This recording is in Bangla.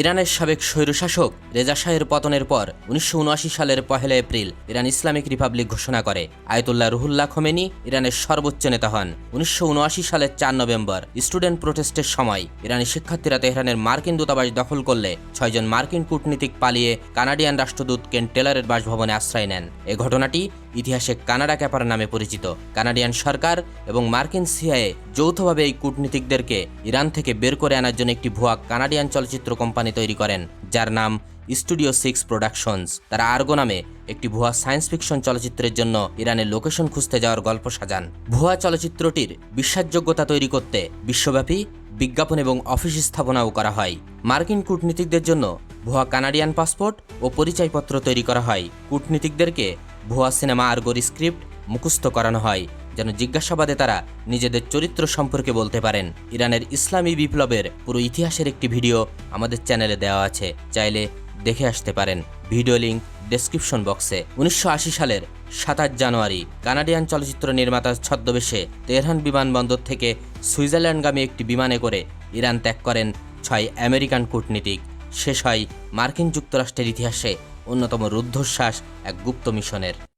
ইরানের সাবেক স্বৈরশাসক রেজা শাহের পতনের পর উনিশশো উনআশি সালের পহেলা এপ্রিল ইরান ইসলামিক রিপাবলিক ঘোষণা করে। আয়তুল্লাহ রুহুল্লাহ খোমেনি ইরানের সর্বোচ্চ নেতা হন। উনিশশো উনআশি সালের চার নভেম্বর স্টুডেন্ট প্রোটেস্টের সময় ইরানি শিক্ষার্থীরা তেহরানের মার্কিন দূতাবাস দখল করলে ছয়জন মার্কিন কূটনীতিক পালিয়ে কানাডিয়ান রাষ্ট্রদূত কেন টেলারের বাসভবনে আশ্রয় নেন। এ ঘটনাটি ইতিহাসে কানাডা ক্যাপার নামে পরিচিত কানাডিয়ান সরকার এবং মার্কিন সিআইএ যৌথভাবে এই কূটনীতিকদেরকে ইরান থেকে বের করে আনার জন্য একটি ভুয়া কানাডিয়ান চলচ্চিত্র কোম্পানি তৈরি করেন, যার নাম স্টুডিও সিক্স প্রোডাকশনস তারা আর্গো নামে একটি ভুয়া সায়েন্স ফিকশন চলচ্চিত্রের জন্য ইরানের লোকেশন খুঁজতে যাওয়ার গল্প সাজান। ভুয়া চলচ্চিত্রটির বিশ্বাসযোগ্যতা তৈরি করতে বিশ্বব্যাপী বিজ্ঞাপন এবং অফিস স্থাপনাও করা হয়। মার্কিন কূটনীতিকদের জন্য ভুয়া কানাডিয়ান পাসপোর্ট ও পরিচয়পত্র তৈরি করা হয়। কূটনীতিকদেরকে ভুয়া সিনেমা আর্গোর স্ক্রিপ্ট মুখস্থ করানো হয়, যেন জিজ্ঞাসাবাদে তারা নিজেদের চরিত্র সম্পর্কে বলতে পারেন। ইরানের ইসলামী বিপ্লবের পুরো ইতিহাসের একটি ভিডিও আমাদের চ্যানেলে দেওয়া আছে, চাইলে দেখে আসতে পারেন। ভিডিও লিঙ্ক ডেসক্রিপশন বক্সে। উনিশশো আশি সালের সাতাশ জানুয়ারি, কানাডিয়ান চলচ্চিত্র নির্মাতা ছদ্মবেশে তেহরান বিমানবন্দর থেকে সুইজারল্যান্ডগামী একটি বিমানে করে ইরান ত্যাগ করেন ছয় আমেরিকান কূটনীতিক। শেষ হয় মার্কিন যুক্তরাষ্ট্রের ইতিহাসে অন্যতম রুদ্ধশ্বাস এক গুপ্ত মিশনের।